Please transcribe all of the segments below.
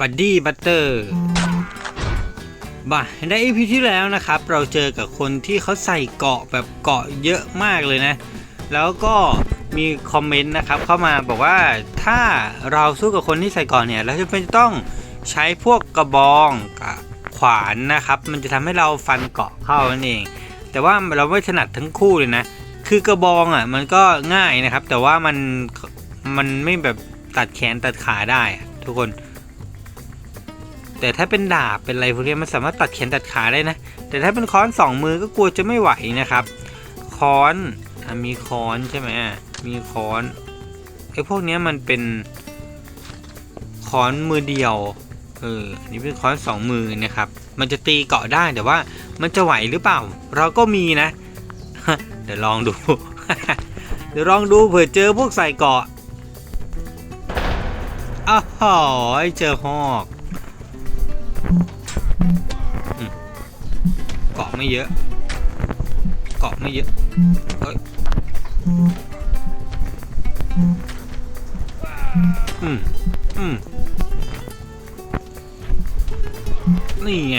บัดดี้บัตเตอร์บ่าใน EP ที่แล้วนะครับ เราเจอกับคนที่เขาใส่เกาะแบบเกาะเยอะมากเลยนะ แล้วก็มีคอมเมนต์นะครับเข้ามาบอกว่าถ้าเราสู้กับคนที่ใส่เกาะเนี่ย เราจะเป็นต้องใช้พวกกระบองกับขวานนะครับ มันจะทำให้เราฟันเกาะเข้านั่นเอง แต่ว่าเราไม่ถนัดทั้งคู่เลยนะ คือกระบองอะมันก็ง่ายนะครับ แต่ว่ามันมันไม่แบบตัดแขนตัดขาได้ทุกคน แต่ถ้าเป็นดาบเป็นอะไรพวกนี้มันสามารถตัดแขนตัดขาได้นะ แต่ถ้าเป็นค้อนสองมือก็กลัวจะไม่ไหวนะครับ ค้อนมีค้อนใช่ไหมมีค้อนไอ้พวกนี้มันเป็นค้อนมือเดียวเอออันนี้เป็นค้อนสองมือนะครับ มันจะตีเกาะได้แต่ว่ามันจะไหวหรือเปล่า เราก็มีนะ เดี๋ยวลองดู เดี๋ยวลองดูเผื่อเจอพวกใส่เกาะอ้าวเจอหอก เกาะไม่เยอะ เกาะไม่เยอะเฮ้ยอืมอืมนี่ไง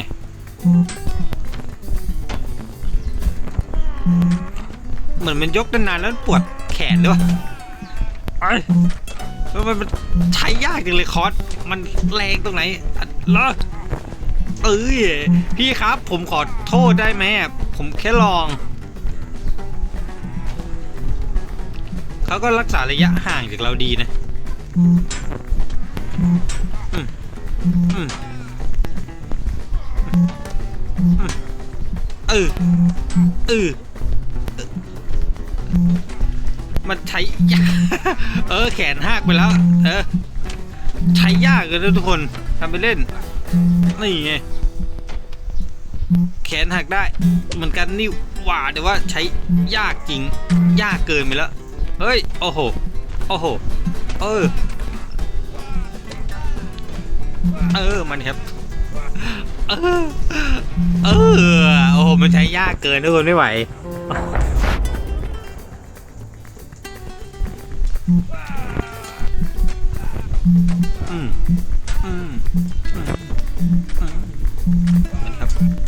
เหมือนมันยกนานๆแล้วปวดแขนด้วยวะไอ้ยแล้วมันมันใช้ยากจังเลยคอร์สมันแรงตรงไหนเหรอ เอ้ยพี่ครับ ผมขอโทษได้ไหมผมแค่ลอง เขาก็รักษาระยะห่างจากเราดีนะอืออืมเออเออมันใช้ยากเออแขนหักไปแล้ว เออ ใช้ยากเลยนะทุกคนทำไปเล่น นี่ไงแขนหักได้เหมือนกันนี่หว่าแต่ว่าใช้ยากจริง ยากเกินไปแล้วเฮ้ยโอ้โหโอ้โหเออเออมันครับเออเออโอ้โหมันใช้ยากเกินทุกคนไม่ไหวอืมอืม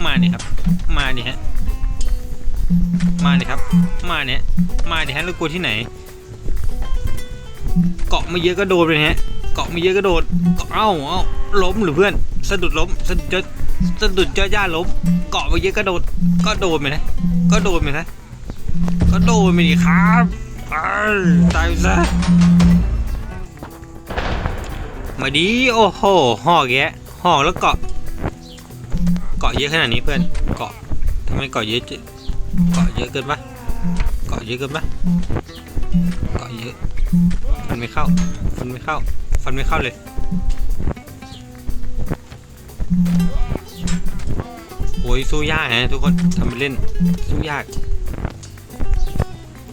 มาเนี่ยครับ มาเนี่ยฮะ มาเนี่ยครับ มาเนี่ย มาเนี่ยฮะแล้วกลัวที่ไหน เกาะไม่เยอะก็โดนเลยฮะ เกาะไม่เยอะก็โดนเอ้าเอ้าล้มหรือเพื่อน สะดุดล้ม สะดุดสะดุดเจอย่าล้ม เกาะไม่เยอะก็โดน ก็โดนไปนะ ก็โดนไปนะ ก็โดนไปดิครับตายซะมาดี โอ้โหหอกแยะหอกแล้วเกาะ เกาะเยอะขนาดนี้เพื่อน เกาะทำไมเกาะเยอะจังเกาะเยอะเกินปะเกาะเยอะเกินปะเกาะเยอะ ฟันไม่เข้า ฟันไม่เข้า ฟันไม่เข้าเลยโอ้ยสู้ยากฮะทุกคนทำไปเล่น สู้ยาก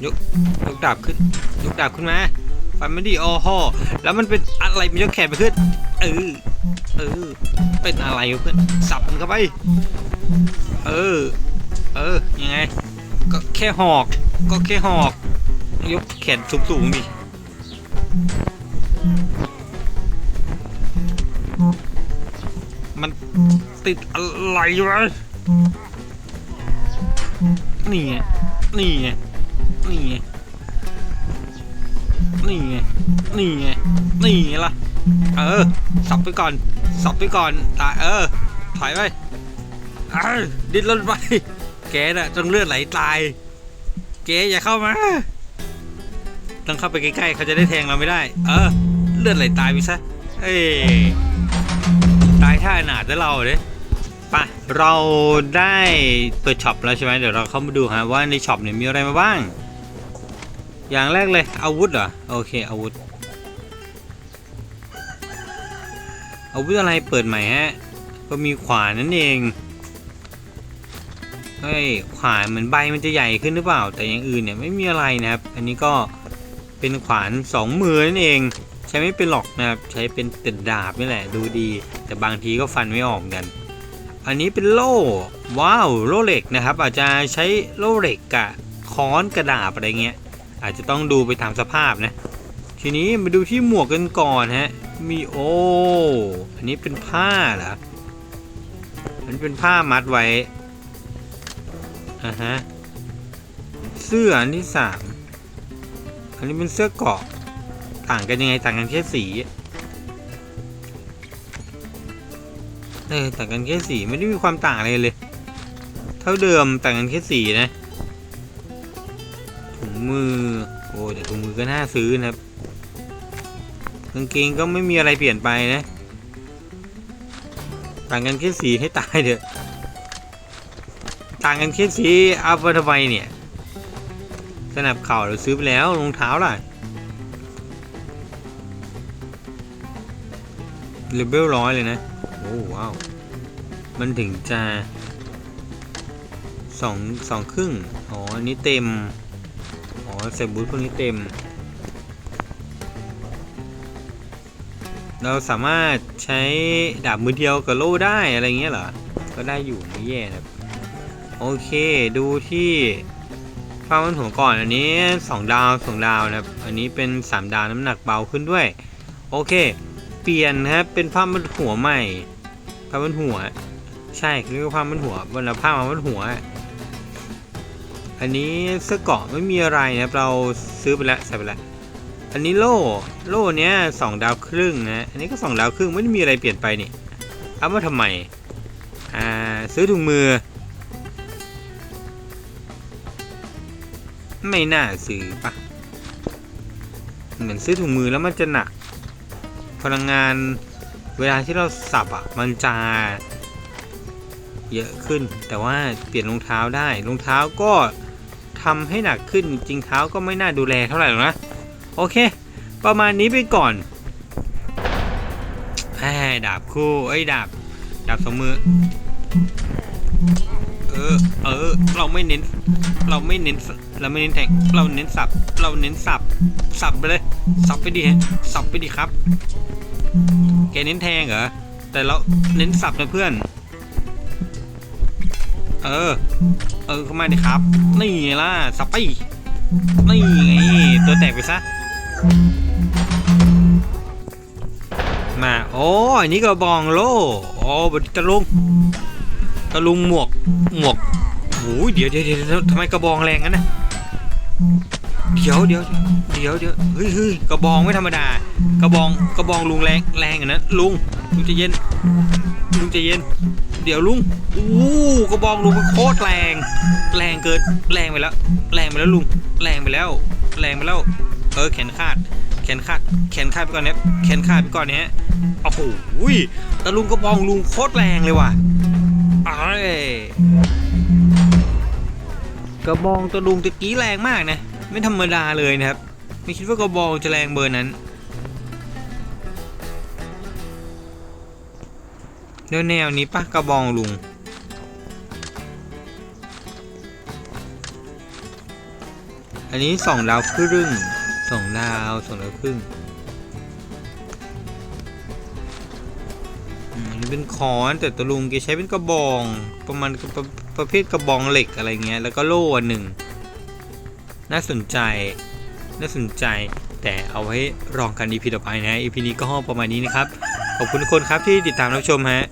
ยก ยกดาบขึ้น ยกดาบขึ้นมา ฟันไม่ดีโอ้โหแล้วมันเป็นอะไรมันยกแขนไปขึ้น เออ เออ เป็นอะไรเพื่อน สับมันเข้าไป เออ เออ ยังไง ก็แค่หอก ก็แค่หอก ยกแขนสูงๆดิมันติดอะไรวะนี่ไง นี่ไง นี่ไง นี่ไง นี่ไง นี่ไงล่ะ เออ สับไปก่อน สับไปก่อนตายเออ ถอยไปดิ้นรนไปแกน่ะต้องเลือดไหลตาย แกอย่าเข้ามา ต้องเข้าไปใกล้ๆเขาจะได้แทงเราไม่ได้ เออ เลือดไหลตายไปซะ เอ้ตายท่าอนาถแล้วเราเด้ปะเราได้เปิดช็อปแล้วใช่ไหมเดี๋ยวเราเข้ามาดูฮะว่าในช็อปเนี่ยมีอะไรมาบ้าง อย่างแรกเลยอาวุธเหรอ โอเคอาวุธ อาวุธอะไรเปิดใหม่ฮะ ก็มีขวานนั่นเอง เฮ้ย ขวานเหมือนใบมันจะใหญ่ขึ้นหรือเปล่า แต่อย่างอื่นเนี่ยไม่มีอะไรนะครับ อันนี้ก็เป็นขวานสองมือนั่นเอง ใช้ไม่เป็นหรอกนะครับ ใช้เป็นติดดาบนี่แหละ ดูดี แต่บางทีก็ฟันไม่ออกกัน อันนี้เป็นโล่ ว้าว โล่เหล็กนะครับ อาจจะใช้โล่เหล็กกับค้อนกระดาบอะไรเงี้ย อาจจะต้องดูไปตามสภาพนะ ทีนี้มาดูที่หมวกกันก่อนฮะ มีโอ อันนี้เป็นผ้าเหรออันเป็นผ้ามัดไว้ อ่าฮะ เสื้ออันที่สาม อันนี้เป็นเสื้อเกาะ ต่างกันยังไง ต่างกันแค่สีเออต่างกันแค่สีไม่ได้มีความต่างอะไรเลย เท่าเดิมต่างกันแค่สีนะ ถุงมือ โอ้แต่ถุงมือก็น่าซื้อนะครับ กางเกงก็ไม่มีอะไรเปลี่ยนไปนะ ต่างกันแค่สีให้ตายเถอะ ต่างกันแค่สีเอาไปทำไมเนี่ย สนับเข่าเราซื้อไปแล้วรองเท้าล่ะเลเวลร้อยเลยนะ โอ้ว้าว มันถึงจะสองสองครึ่ง อ๋อ อันนี้เต็ม อ๋อใส่บูทพวกนี้เต็ม เราสามารถใช้ดาบมือเดียวกับโล่ได้อะไรเงี้ยเหรอ ก็ได้อยู่ไม่แย่นะครับโอเคดูที่ฟ้ามันหัวก่อนอันนี้ 2 ดาว 2 ดาวนะครับ อันนี้เป็น 3 ดาวน้ำหนักเบาขึ้นด้วย โอเค เปลี่ยนนะครับเป็นผ้ามันหัวใหม่ผ้ามันหัว ใช่เรียกว่าผ้ามันหัวบนละผ้ามันหัว อันนี้เสื้อเกาะไม่มีอะไรนะครับเราซื้อไปแล้วใส่ไปแล้ว อันนี้โล่ โล่เนี้ยสองดาวครึ่งนะ อันนี้ก็สองดาวครึ่งไม่ได้มีอะไรเปลี่ยนไปนี่เอามาทำไม อ่า ซื้อถุงมือ ไม่น่าซื้อปะเหมือนซื้อถุงมือแล้วมันจะหนัก พลังงานเวลาที่เราสับอะมันจะเยอะขึ้น แต่ว่าเปลี่ยนรองเท้าได้รองเท้าก็ทำให้หนักขึ้นจริงเท้าก็ไม่น่าดูแลเท่าไหร่หรอกนะ โอเค ประมาณนี้ไปก่อนแหมดาบคู่เอ้ยดาบ ดาบสองมือ เออ เออ เราไม่เน้น เราไม่เน้น เราไม่เน้นแทง เราเน้นสับ เราเน้นสับ สับไปเลย สับไปดิฮะสับไปดิครับ แกเน้นแทงเหรอ แต่เราเน้นสับนะเพื่อน เออ เออเข้ามาดิครับ นี่ไงล่ะ สับไป นี่ไง ตัวแตกไปซะ มาโอ้อันนี้ก็บองโลโอ้บตะลุงตะลุงหมวกหมวกโอ้ยเดี๋ยวเดี๋ยวเดี๋ยวทำไมกระบองแรงงั้นนะเดี๋ยวเดี๋ยวเดี๋ยวเดี๋ยวเฮ้ยเฮ้ยกระบองไม่ธรรมดา กระบองกระบองลุงแรงแรงอะนะลุงลุงจะเย็นลุงจะเย็น เดี๋ยวลุงอู้กระบองลุงมันโคตรแรง แรงเกินแรงไปแล้ว แรงไปแล้วลุงแรงไปแล้ว แรงไปแล้ว ออแขนขาดแขนขาดแขนขาดไปก่อนเนี่ยแขนขาดไปก่อนเนี่ยโอ้โหตะลุงกระบองลุงโคตรแรงเลยว่ะไอ้กระบองตะลุงตะกี้แรงมากนะไม่ธรรมดาเลยนะครับ ไม่คิดว่ากระบองจะแรงเบอร์นั้นแนวแนวนี้ปะกระบองลุงอันนี้สองดาวครึ่ง สองดาวสองดาวครึ่งอันนี้เป็นคอนแต่ตะลุงแกใช้เป็นกระบอง ประมาณประประเภทกระบองเหล็กอะไรเงี้ยแล้วก็โล่หนึ่ง น่าสนใจ น่าสนใจ แต่เอาไว้รองกัน EP ต่อไปนะ EP นี้ก็ห้องประมาณนี้นะครับ ขอบคุณทุกคนครับที่ติดตามรับชมฮะ